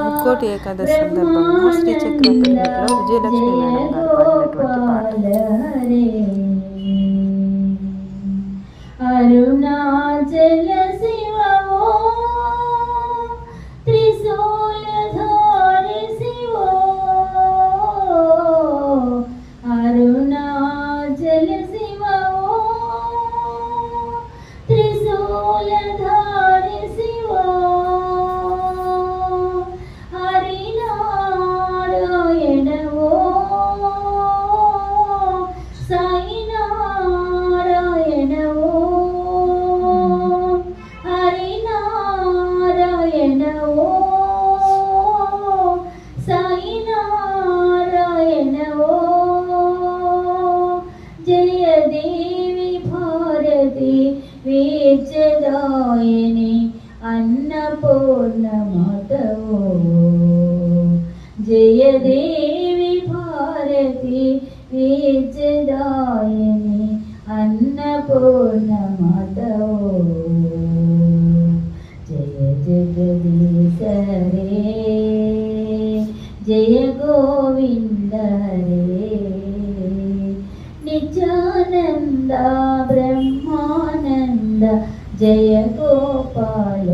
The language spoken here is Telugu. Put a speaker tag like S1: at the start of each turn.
S1: ముక్కోటి ఏకాదశి సందర్భంగా శ్రీ చక్ర పిరమిడ్లో విజయలక్ష్మి మేడం గారు పాడినటువంటి పాట.
S2: అరుణాచల శివో త్రిశూలధారి శివో అరుణాచల శివో త్రిశూలధారి என்னவோ சாயினாராயணவோ ஜெய தேவி பாரதி வேச்சதாயனே அன்னபூர்ண மாதவோ ஜெய தேவி பாரதி வேச்சதாயனே அன்னபூர்ண மாதவோ జగదీశ జయ గోవింద రే నిత్యానంద బ్రహ్మానంద జయ గోపాల